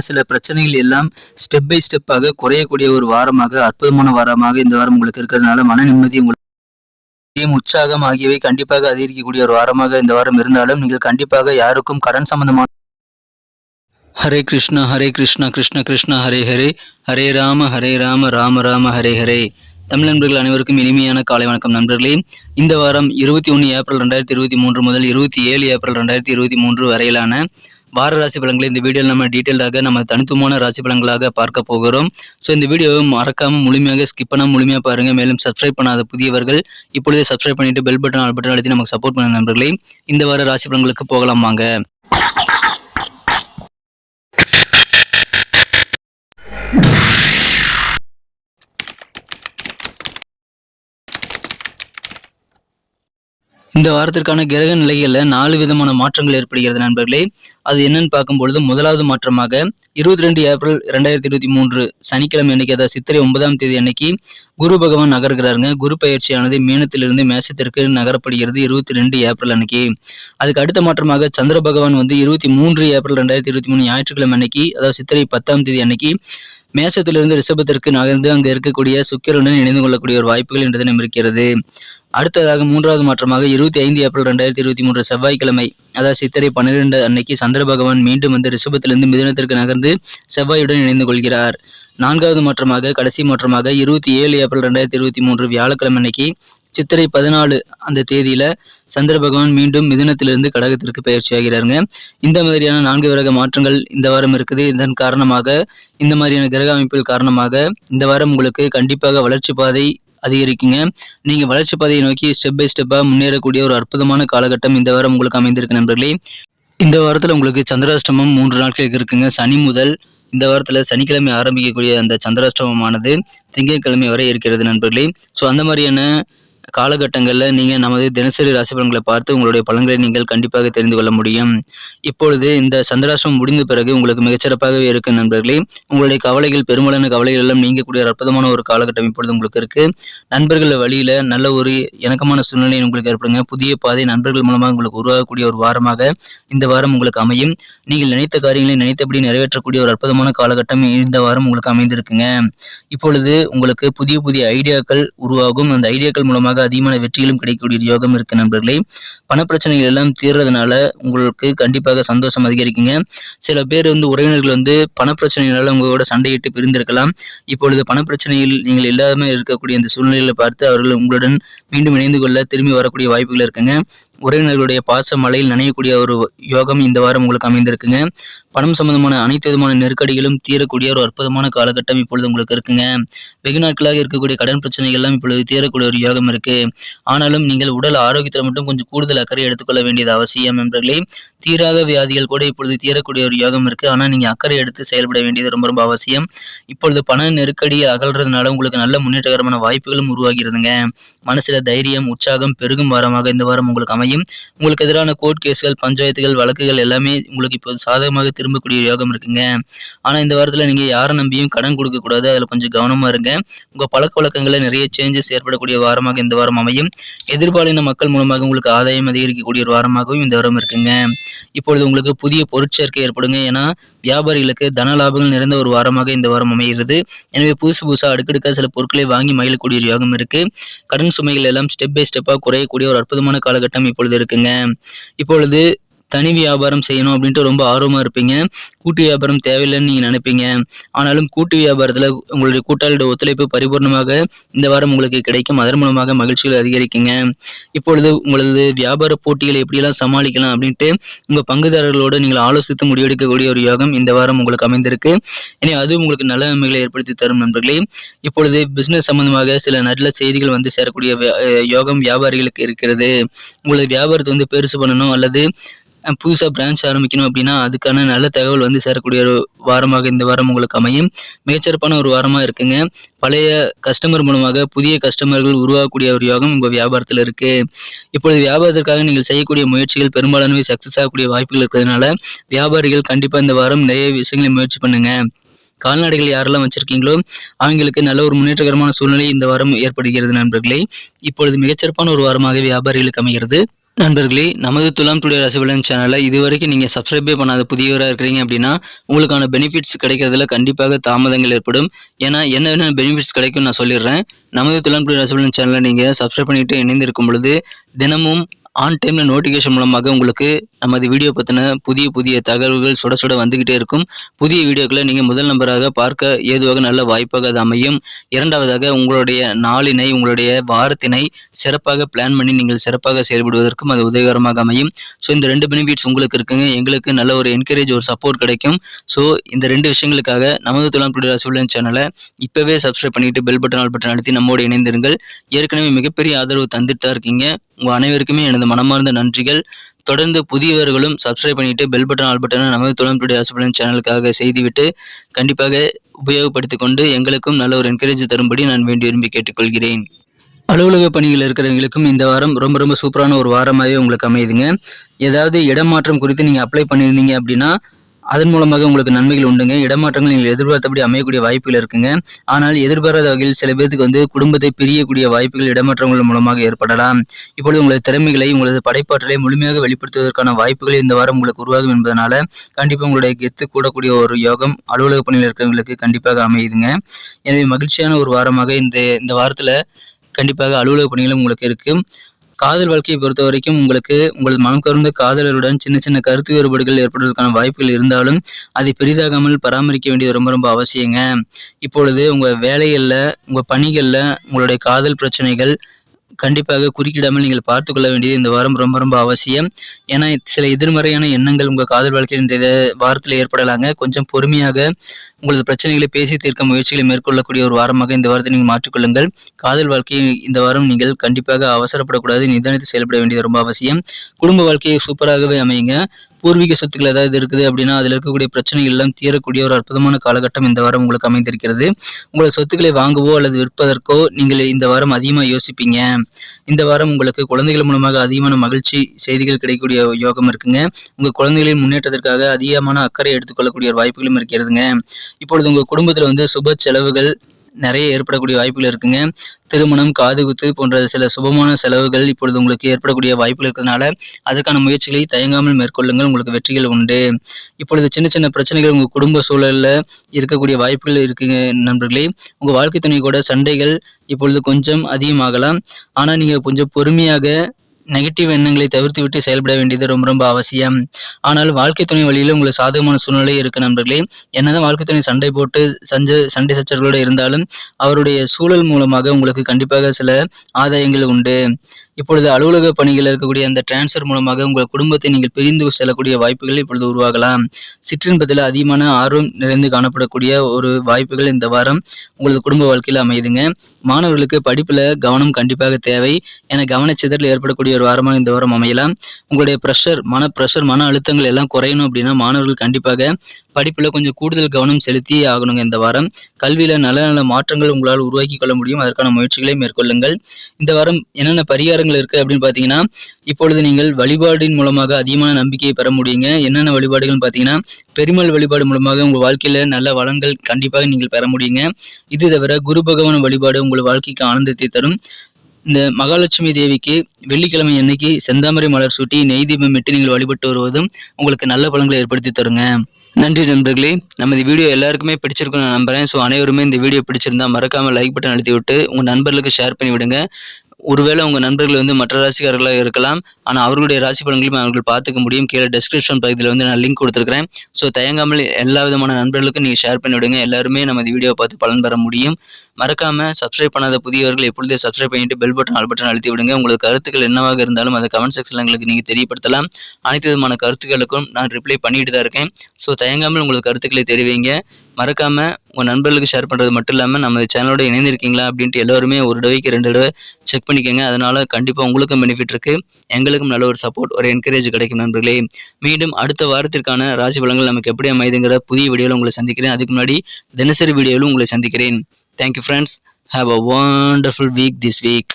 சில பிரச்சனைகள் எல்லாம் ஸ்டெப் பை ஸ்டெப்பாக குறையக்கூடிய ஒரு வாரமாக அற்புதமான வாரமாக இந்த வாரம் உங்களுக்கு இருக்கிறதுனால மன நிம்மதி உங்களுக்கு உற்சாகம் ஆகியவை கண்டிப்பாக அதிகரிக்கக்கூடிய ஒரு வாரமாக இந்த வாரம் இருந்தாலும் நீங்கள் கண்டிப்பாக யாருக்கும் கடன் சம்பந்தமான ஹரே கிருஷ்ணா ஹரே கிருஷ்ணா கிருஷ்ண கிருஷ்ணா ஹரே ஹரே. ஹரே ராம ஹரே ராம ராம ராம ஹரே ஹரே. தமிழ் நண்பர்கள் அனைவருக்கும் இனிமையான காலை வணக்கம் நண்பர்களே. இந்த வாரம் இருபத்தி ஒன்று ஏப்ரல் ரெண்டாயிரத்தி இருபத்தி மூன்று முதல் இருபத்தி ஏழு ஏப்ரல் ரெண்டாயிரத்தி இருபத்தி மூன்று வரையிலான வார ராசி பலன்களை இந்த வீடியோவில் நம்ம டீட்டெயிலாக நம்ம தனித்துவமான ராசி பலன்களாக பார்க்க போகிறோம். ஸோ இந்த வீடியோவை மறக்காமல் முழுமையாக ஸ்கிப் பண்ணால் முழுமையாக பாருங்க. மேலும் சப்ஸ்கிரைப் பண்ணாத புதியவர்கள் இப்பொழுதே சப்ஸ்கிரைப் பண்ணிட்டு பெல் பட்டன் ஆல் பட்டன் அழுத்தி நமக்கு சப்போர்ட் பண்ண நண்பர்களே. இந்த வார ராசி பலன்களுக்கு போகலாம் வாங்க. இந்த வாரத்திற்கான கிரக நிலைகளில் நாலு விதமான மாற்றங்கள் ஏற்படுகிறது நண்பர்களே. அது என்னன்னு பார்க்கும்பொழுது முதலாவது மாற்றமாக இருபத்தி ரெண்டு ஏப்ரல் ரெண்டாயிரத்தி இருபத்தி மூன்று சனிக்கிழமை அன்னைக்கு அதாவது சித்திரை ஒன்பதாம் தேதி அன்னைக்கு குரு பகவான் நகர்கிறாருங்க. குரு பயிற்சியானது மேனத்திலிருந்து மேசத்திற்கு நகரப்படுகிறது இருபத்தி ரெண்டு ஏப்ரல் அன்னைக்கு. அதுக்கு அடுத்த மாற்றமாக சந்திர பகவான் வந்து இருபத்தி மூன்று ஏப்ரல் ரெண்டாயிரத்தி இருபத்தி மூணு ஞாயிற்றுக்கிழமை அன்னைக்கு அதாவது சித்திரை பத்தாம் தேதி அன்னைக்கு மேசத்திலிருந்து ரிஷபத்திற்கு நகர்ந்து அங்கு இருக்கக்கூடிய சுக்கிரனுடன் இணைந்து கொள்ளக்கூடிய ஒரு வாய்ப்புகள் இன்று தினம் இருக்கிறது. அடுத்ததாக மூன்றாவது மாற்றமாக இருபத்தி ஐந்து ஏப்ரல் ரெண்டாயிரத்தி இருபத்தி மூன்று செவ்வாய்க்கிழமை அதாவது சித்திரை பன்னிரெண்டு அன்னைக்கு சந்திர பகவான் மீண்டும் வந்து ரிஷபத்திலிருந்து மிதனத்திற்கு நகர்ந்து செவ்வாயுடன் இணைந்து கொள்கிறார். நான்காவது மாற்றமாக கடைசி மாற்றமாக இருபத்தி ஏழு ஏப்ரல் ரெண்டாயிரத்தி இருபத்தி மூன்று வியாழக்கிழமை அன்னைக்கு சித்திரை பதினாலு அந்த தேதியில சந்திர பகவான் மீண்டும் மிதுனத்திலிருந்து கடகத்திற்கு பயிற்சி ஆகிறாருங்க. இந்த மாதிரியான நான்கு விரக மாற்றங்கள் இந்த வாரம் இருக்குது. இதன் காரணமாக இந்த மாதிரியான கிரக அமைப்பில் காரணமாக இந்த வாரம் உங்களுக்கு கண்டிப்பாக வளர்ச்சி பாதை அதிகரிக்குங்க. நீங்க வளர்ச்சி பாதையை நோக்கி ஸ்டெப் பை ஸ்டெப்பா முன்னேறக்கூடிய ஒரு அற்புதமான காலகட்டம் இந்த வாரம் உங்களுக்கு அமைந்திருக்கு நண்பர்களே. இந்த வாரத்துல உங்களுக்கு சந்திராஷ்டமம் மூன்று நாட்களுக்கு இருக்குங்க. சனி முதல் இந்த வாரத்துல சனிக்கிழமை ஆரம்பிக்கக்கூடிய அந்த சந்திராஷ்டமமானது திங்கட்கிழமை வரை இருக்கிறது நண்பர்களே. ஸோ அந்த மாதிரியான காலகட்டங்களில் நீங்கள் நமது தினசரி ராசி பலன்களை பார்த்து உங்களுடைய பலன்களை நீங்கள் கண்டிப்பாக தெரிந்து கொள்ள முடியும். இப்பொழுது இந்த சந்திராசிரமம் முடிந்த பிறகு உங்களுக்கு மிகச்சிறப்பாகவே இருக்கும் நண்பர்களே. உங்களுடைய கவலைகள் பெரும்பாலான கவலைகள் எல்லாம் நீங்கக்கூடிய ஒரு அற்புதமான ஒரு காலகட்டம் இப்பொழுது உங்களுக்கு இருக்கு. நண்பர்கள் வழியில நல்ல ஒரு இணக்கமான சூழ்நிலை உங்களுக்கு ஏற்படுங்க. புதிய பாதை நண்பர்கள் மூலமாக உங்களுக்கு உருவாகக்கூடிய ஒரு வாரமாக இந்த வாரம் உங்களுக்கு அமையும். நீங்கள் நினைத்த காரியங்களை நினைத்தபடி நிறைவேற்றக்கூடிய ஒரு அற்புதமான காலகட்டம் இந்த வாரம் உங்களுக்கு அமைந்திருக்குங்க. இப்பொழுது உங்களுக்கு புதிய புதிய ஐடியாக்கள் உருவாகும். அந்த ஐடியாக்கள் மூலமாக அதிகமான வெற்றிகளும் கிடைக்கக்கூடிய யோகம் இருக்கு நண்பர்களே. பணப்பிரச்சனைகள் எல்லாம் தீர்றதுனால உங்களுக்கு கண்டிப்பாக சந்தோஷம் அதிகரிக்குங்க. சில பேர் வந்து உறவினர்கள் வந்து பணப்பிரச்சனைகளால உங்களோட சண்டையிட்டு பிரிந்திருக்கலாம். இப்பொழுது பணப்பிரச்சனையில் நீங்கள் எல்லாமே இருக்கக்கூடிய இந்த சூழ்நிலையில பார்த்து அவர்கள் உங்களுடன் மீண்டும் இணைந்து கொள்ள திரும்பி வரக்கூடிய வாய்ப்புகள் இருக்குங்க. உறவினர்களுடைய பாச மலையில் நனையக்கூடிய ஒரு யோகம் இந்த வாரம் உங்களுக்கு அமைந்திருக்குங்க. பணம் சம்பந்தமான அனைத்து விதமான நெருக்கடிகளும் தீரக்கூடிய ஒரு அற்புதமான காலகட்டம் இப்பொழுது உங்களுக்கு இருக்குங்க. வெகு நாட்களாக இருக்கக்கூடிய கடன் பிரச்சனைகள் எல்லாம் இப்பொழுது தீரக்கூடிய ஒரு யோகம் இருக்கு. ஆனாலும் நீங்கள் உடல் ஆரோக்கியத்தில் மட்டும் கொஞ்சம் கூடுதல் அக்கறை எடுத்துக்கொள்ள வேண்டியது அவசியம் நண்பர்களே. தீராத வியாதிகள் கூட இப்பொழுது தீரக்கூடிய ஒரு யோகம் இருக்கு. ஆனால் நீங்க அக்கறை எடுத்து செயல்பட வேண்டியது ரொம்ப ரொம்ப அவசியம். இப்பொழுது பண நெருக்கடி அகல்றதுனால உங்களுக்கு நல்ல முன்னேற்றகரமான வாய்ப்புகளும் உருவாகிறதுங்க மனசுல தைரியம் உற்சாகம் பெருகும் வாரமாக இந்த வாரம் உங்களுக்கு அமையும். உங்களுக்கு எதிரான கோர்ட் கேஸ்கள் பஞ்சாயத்துகள் வழக்குகள் எல்லாமே உங்களுக்கு இப்போது சாதகமாக திரும்பக்கூடிய யோகம் இருக்குங்க. ஆனா இந்த வாரத்துல நீங்க யாரை நம்பியும் கடன் கொடுக்கக்கூடாது. அதில் அதுல கொஞ்சம் கவனமா இருங்க. உங்க பழக்க வழக்கங்களை நிறைய சேஞ்சஸ் ஏற்படக்கூடிய வாரமாக இந்த வாரம் அமையும். எதிர்பாலின மக்கள் மூலமாக உங்களுக்கு ஆதாயம் அதிகரிக்கக்கூடிய ஒரு வாரமாகவும் இந்த வாரம் இருக்குங்க. இப்பொழுது உங்களுக்கு புதிய பொருட்சேர்க்கை ஏற்படுங்க. ஏன்னா வியாபாரிகளுக்கு தன லாபங்கள் நிறைந்த ஒரு வாரமாக இந்த வாரம் அமைகிறது. எனவே புதுசு புதுசாக அடுக்கடுக்காக சில பொருட்களை வாங்கி மகிழக்கூடிய ஒரு யோகம் இருக்கு. கடன் சுமைகள் எல்லாம் ஸ்டெப் பை ஸ்டெப்பாக குறையக்கூடிய ஒரு அற்புதமான காலகட்டம் இப்பொழுது இருக்குங்க. இப்பொழுது தனி வியாபாரம் செய்யணும் அப்படின்ட்டு ரொம்ப ஆர்வமாக இருப்பீங்க. கூட்டு வியாபாரம் தேவையில்லைன்னு நீங்கள் நினைப்பீங்க. ஆனாலும் கூட்டு வியாபாரத்தில் உங்களுடைய கூட்டாளியோட ஒத்துழைப்பு பரிபூர்ணமாக இந்த வாரம் உங்களுக்கு கிடைக்கும். அதன் மூலமாக மகிழ்ச்சிகள் அதிகரிக்குங்க. இப்பொழுது உங்களது வியாபார போட்டிகளை எப்படியெல்லாம் சமாளிக்கலாம் அப்படின்ட்டு உங்கள் பங்குதாரர்களோடு நீங்கள் ஆலோசித்து முடிவெடுக்கக்கூடிய ஒரு யோகம் இந்த வாரம் உங்களுக்கு அமைந்திருக்கு. இனி அது உங்களுக்கு நல்ல நன்மைகளை ஏற்படுத்தி தரும் நண்பர்களே. இப்பொழுது பிசினஸ் சம்பந்தமாக சில நல்ல செய்திகள் வந்து சேரக்கூடிய யோகம் வியாபாரிகளுக்கு இருக்கிறது. உங்களது வியாபாரத்தை வந்து பெருசு பண்ணணும் அல்லது புதுசாக பிரான்ச் ஆரம்பிக்கணும் அப்படின்னா அதுக்கான நல்ல தகவல் வந்து சேரக்கூடிய ஒரு வாரமாக இந்த வாரம் உங்களுக்கு அமையும். மிகச்சிறப்பான ஒரு வாரமாக இருக்குங்க. பழைய கஸ்டமர் மூலமாக புதிய கஸ்டமர்கள் உருவாகக்கூடிய ஒரு யோகம் உங்கள் வியாபாரத்தில் இருக்கு. இப்பொழுது வியாபாரத்திற்காக நீங்கள் செய்யக்கூடிய முயற்சிகள் பெரும்பாலானவை சக்ஸஸ் ஆகக்கூடிய வாய்ப்புகள் இருக்கிறதுனால வியாபாரிகள் கண்டிப்பாக இந்த வாரம் நிறைய விஷயங்களை முயற்சி பண்ணுங்க. கால்நடைகள் யாரெல்லாம் வச்சிருக்கீங்களோ அவங்களுக்கு நல்ல ஒரு முன்னேற்றகரமான சூழ்நிலை இந்த வாரம் ஏற்படுகிறது நண்பர்களே. இப்பொழுது மிகச்சிறப்பான ஒரு வாரமாக வியாபாரிகளுக்கு அமைகிறது. நண்பர்களே நமது துலாம் டுடே ரசபலன் சேனலை இதுவரைக்கும் நீங்கள் சப்ஸ்கிரைபே பண்ணாத புதியவராக இருக்கிறீங்க அப்படின்னா உங்களுக்கான பெனிஃபிட்ஸ் கிடைக்கிறதுல கண்டிப்பாக தாமதங்கள் ஏற்படும். ஏன்னா என்னென்ன பெனிஃபிட்ஸ் கிடைக்கும் நான் சொல்லிடுறேன். நமது துலாம் டுடே ரசபலன் சேனலை நீங்கள் சப்ஸ்கிரைப் பண்ணிட்டு இணைந்திருக்கும் பொழுது தினமும் ஆன் டைமில் நோட்டிஃபிகேஷன் மூலமாக உங்களுக்கு நமது வீடியோ பற்றின புதிய புதிய தகவல்கள் சுட சுட வந்துக்கிட்டே இருக்கும். புதிய வீடியோக்களை நீங்கள் முதல் நம்பராக பார்க்க ஏதுவாக நல்ல வாய்ப்பாக அது அமையும். இரண்டாவதாக உங்களுடைய நாளினை உங்களுடைய வாரத்தினை சிறப்பாக பிளான் பண்ணி நீங்கள் சிறப்பாக செயல்படுவதற்கும் அது உதவிகரமாக அமையும். ஸோ இந்த ரெண்டு பெனிஃபிட்ஸ் உங்களுக்கு இருக்குங்க. எங்களுக்கு நல்ல ஒரு என்கரேஜ் ஒரு சப்போர்ட் கிடைக்கும். ஸோ இந்த ரெண்டு விஷயங்களுக்காக நமது துலாம் டுடே சேனலை இப்போவே சப்ஸ்கிரைப் பண்ணிட்டு பெல் பட்டன் ஆல் பட்டன் அழுத்தி நம்மோடு இணைந்திருங்கள். ஏற்கனவே மிகப்பெரிய ஆதரவு தந்துட்டு தான் இருக்கீங்க. உங்கள் அனைவருக்குமே எனது மனமார்ந்த நன்றிகள். தொடர்ந்து புதியவர்களும் சப்ஸ்கிரைப் பண்ணிட்டு பெல் பட்டன் ஆல் பட்டன் நமது தொழில்நுட்ப அரசுடன் ஹாஸ்பிட்டல் சேனலுக்காக செய்துவிட்டு கண்டிப்பாக உபயோகப்படுத்திக் கொண்டு எங்களுக்கும் நல்ல ஒரு என்கரேஜ் தரும்படி நான் வேண்டி விரும்பி கேட்டுக்கொள்கிறேன். அலுவலக பணியில் இருக்கிறவங்களுக்கும் இந்த வாரம் ரொம்ப ரொம்ப சூப்பரான ஒரு வாரமாகவே உங்களுக்கு அமையுதுங்க. ஏதாவது இடமாற்றம் குறித்து நீங்கள் அப்ளை பண்ணியிருந்தீங்க அப்படின்னா அதன் மூலமாக உங்களுக்கு நன்மைகள் உண்டுங்க. இடமாற்றங்கள் நீங்கள் எதிர்பார்த்தபடி அமையக்கூடிய வாய்ப்புகள் இருக்குங்க. ஆனால் எதிர்பாராத வகையில் சில பேருக்கு வந்து குடும்பத்தை பிரியக்கூடிய வாய்ப்புகள் இடமாற்றங்கள் மூலமாக ஏற்படலாம். இப்பொழுது உங்களது திறமைகளை உங்களது படைப்பாற்றலை முழுமையாக வெளிப்படுத்துவதற்கான வாய்ப்புகள் இந்த வாரம் உங்களுக்கு உருவாகும் என்பதனால கண்டிப்பாக உங்களுடைய கெத்து கூடக்கூடிய ஒரு யோகம் அலுவலக பணியில் இருக்கிறவங்களுக்கு கண்டிப்பாக அமையுதுங்க. எனவே மகிழ்ச்சியான ஒரு வாரமாக இந்த இந்த வாரத்தில் கண்டிப்பாக அலுவலக பணிகளும் உங்களுக்கு இருக்குது காதல் வாழ்க்கையை பொறுத்த வரைக்கும் உங்களுக்கு உங்களது மனம் கருந்த காதலருடன் சின்ன சின்ன கருத்து வேறுபாடுகள் ஏற்படுவதற்கான வாய்ப்புகள் இருந்தாலும் அதை பெரிதாகாமல் பராமரிக்க வேண்டியது ரொம்ப ரொம்ப அவசியங்க. இப்பொழுது உங்கள் வேலைகளில் உங்கள் பணிகளில் உங்களுடைய காதல் பிரச்சனைகள் கண்டிப்பாக குறுக்கிடாமல் நீங்கள் பார்த்து கொள்ள வேண்டியது இந்த வாரம் ரொம்ப ரொம்ப அவசியம். ஏன்னா சில எதிர்மறையான எண்ணங்கள் உங்கள் காதல் வாழ்க்கை வாரத்தில் ஏற்படலாங்க. கொஞ்சம் பொறுமையாக உங்களது பிரச்சனைகளை பேசி தீர்க்க முயற்சிகளை மேற்கொள்ளக்கூடிய ஒரு வாரமாக இந்த வாரத்தை நீங்கள் மாற்றிக்கொள்ளுங்கள். காதல் வாழ்க்கையை இந்த வாரம் நீங்கள் கண்டிப்பாக அவசரப்படக்கூடாது நிதானித்து செயல்பட வேண்டியது ரொம்ப அவசியம். குடும்ப வாழ்க்கையை சூப்பராகவே அமையுங்க. பூர்வீக சொத்துக்கள் ஏதாவது இருக்குது அப்படின்னா அதில் இருக்கக்கூடிய பிரச்சனைகள் எல்லாம் தீரக்கூடிய ஒரு அற்புதமான காலகட்டம் இந்த வாரம் உங்களுக்கு அமைந்திருக்கிறது. உங்களோட சொத்துக்களை வாங்கவோ அல்லது விற்பதற்கோ நீங்கள் இந்த வாரம் அதிகமாக யோசிப்பீங்க. இந்த வாரம் உங்களுக்கு குழந்தைகள் மூலமாக அதிகமான மகிழ்ச்சி செய்திகள் கிடைக்கக்கூடிய யோகம் இருக்குங்க. உங்கள் குழந்தைகளின் முன்னேற்றத்திற்காக அதிகமான அக்கறை எடுத்துக்கொள்ளக்கூடிய ஒரு வாய்ப்புகளும் இருக்கிறதுங்க. இப்பொழுது உங்கள் குடும்பத்தில் வந்து சுப செலவுகள் நிறைய ஏற்படக்கூடிய வாய்ப்புகள் இருக்குங்க. திருமணம் காதுகுத்து போன்ற சில சுபமான செலவுகள் இப்பொழுது உங்களுக்கு ஏற்படக்கூடிய வாய்ப்புகள் இருக்கிறதுனால அதற்கான முயற்சிகளை தயங்காமல் மேற்கொள்ளுங்கள். உங்களுக்கு வெற்றிகள் உண்டு. இப்பொழுது சின்ன சின்ன பிரச்சனைகள் உங்கள் குடும்ப சூழலில் இருக்கக்கூடிய வாய்ப்புகள் இருக்குங்க நண்பர்களே. உங்கள் வாழ்க்கை துணை கூட சண்டைகள் இப்பொழுது கொஞ்சம் அதிகமாகலாம். ஆனால் நீங்கள் கொஞ்சம் பொறுமையாக நெகட்டிவ் எண்ணங்களை தவிர்த்து விட்டு செயல்பட வேண்டியது ரொம்ப ரொம்ப அவசியம். ஆனால் வாழ்க்கை துணை வழியில் உங்களுக்கு சாதகமான சூழ்நிலை இருக்கு நண்பர்களே. என்னதான் வாழ்க்கை துணை சண்டை போட்டு சஞ்ச சண்டை சச்சரவுகளோடு இருந்தாலும் அவருடைய சூழல் மூலமாக உங்களுக்கு கண்டிப்பாக சில ஆதாயங்கள் உண்டு. இப்பொழுது அலுவலக பணிகள் இருக்கக்கூடிய அந்த டிரான்ஸ்ஃபர் மூலமாக உங்கள் குடும்பத்தை நீங்கள் பிரிந்து செல்லக்கூடிய வாய்ப்புகள் இப்பொழுது உருவாகலாம். சிற்றின்பத்தில் அதிகமான ஆர்வம் நிறைந்து காணப்படக்கூடிய ஒரு வாய்ப்புகள் இந்த வாரம் உங்களது குடும்ப வாழ்க்கையில் அமையுதுங்க. மாணவர்களுக்கு படிப்பில் கவனம் கண்டிப்பாக தேவை. என கவனச்சிதறல் ஏற்படக்கூடிய ஒரு வாரமாக இந்த வாரம் அமையலாம் உங்களுடைய ப்ரெஷர் மன ப்ரெஷர் மன அழுத்தங்கள் எல்லாம் குறையணும் அப்படின்னா மாணவர்கள் கண்டிப்பாக படிப்பில் கொஞ்சம் கூடுதல் கவனம் செலுத்தி ஆகணுங்க இந்த வாரம். கல்வியில் நல்ல நல்ல மாற்றங்கள் உங்களால் உருவாக்கி கொள்ள முடியும். அதற்கான முயற்சிகளை மேற்கொள்ளுங்கள். இந்த வாரம் என்னென்ன பரிகாரங்கள் இருக்குது அப்படின்னு பார்த்தீங்கன்னா இப்பொழுது நீங்கள் வழிபாடின் மூலமாக அதிகமான நம்பிக்கையை பெற முடியுங்க. என்னென்ன வழிபாடுகள்னு பார்த்தீங்கன்னா பெருமாள் வழிபாடு மூலமாக உங்கள் வாழ்க்கையில் நல்ல வளங்கள் கண்டிப்பாக நீங்கள் பெற முடியுங்க. இது தவிர குரு பகவான் வழிபாடு உங்கள் வாழ்க்கைக்கு ஆனந்தத்தை தரும். இந்த மகாலட்சுமி தேவிக்கு வெள்ளிக்கிழமை அன்னைக்கு செந்தாமரை மலர் சூட்டி நெய் தீபம் இட்டு நீங்கள் வழிபட்டு வருவதும் உங்களுக்கு நல்ல பலன்களை ஏற்படுத்தி தருங்க. நன்றி நண்பர்களே நமது வீடியோ எல்லாருக்குமே பிடிச்சிருக்கும் நான் நம்புறேன். ஸோ அனைவருமே இந்த வீடியோ பிடிச்சிருந்தா மறக்காமல் லைக் பட்டன் அழுத்தி விட்டு உங்கள் நண்பர்களுக்கு ஷேர் பண்ணி விடுங்க ஒருவேளை உங்கள் நண்பர்கள் வந்து மற்ற ராசிக்காரர்களாக இருக்கலாம். ஆனால் அவர்களுடைய ராசி பலன்களையும் அவர்கள் பார்த்துக்க முடியும். கீழே டெஸ்கிரிப்ஷன் பகுதியில் வந்து நான் லிங்க் கொடுத்துருக்கிறேன். ஸோ தயங்காமல் எல்லா விதமான நண்பர்களுக்கும் நீங்கள் ஷேர் பண்ணி விடுங்க எல்லாருமே இந்த வீடியோவை பார்த்து பலன் பெற முடியும். மறக்காமல் சப்ஸ்கிரைப் பண்ணாத புதியவர்கள் எப்பொழுதே சப்ஸ்கிரைப் பண்ணிட்டு பெல் பட்டன் ஆல் பட்டன் அழுத்தி விடுங்க. உங்களுக்கு கருத்துக்கள் என்னவாக இருந்தாலும் அதை கமெண்ட் செக்ஷனில் எங்களுக்கு நீங்கள் தெரியப்படுத்தலாம். அனைத்து விதமான கருத்துக்களுக்கும் நான் ரிப்ளை பண்ணிட்டு தான் இருக்கேன். ஸோ தயங்காமல் உங்களுக்கு கருத்துக்களை தெரிவிங்க. மறக்காமல் உங்கள் நண்பர்களுக்கு ஷேர் பண்ணுறது மட்டும் இல்லாமல் நம்ம சேனலோட இணைந்திருக்கீங்களா அப்படின்ட்டு எல்லோருமே ஒரு தடவைக்கு ரெண்டு தடவை செக் பண்ணிக்கோங்க. அதனால் கண்டிப்பாக உங்களுக்கும் பெனிஃபிட் இருக்குது எங்களுக்கும் நல்ல ஒரு சப்போர்ட் ஒரு என்கரேஜ் கிடைக்கும் நண்பர்களே. மீண்டும் அடுத்த வாரத்திற்கான ராசி பலங்கள் நமக்கு எப்படி அமைதுங்கிற புதிய வீடியோவில் உங்களை சந்திக்கிறேன். அதுக்கு முன்னாடி தினசரி வீடியோவில் உங்களை சந்திக்கிறேன். Thank you friends have a wonderful week this week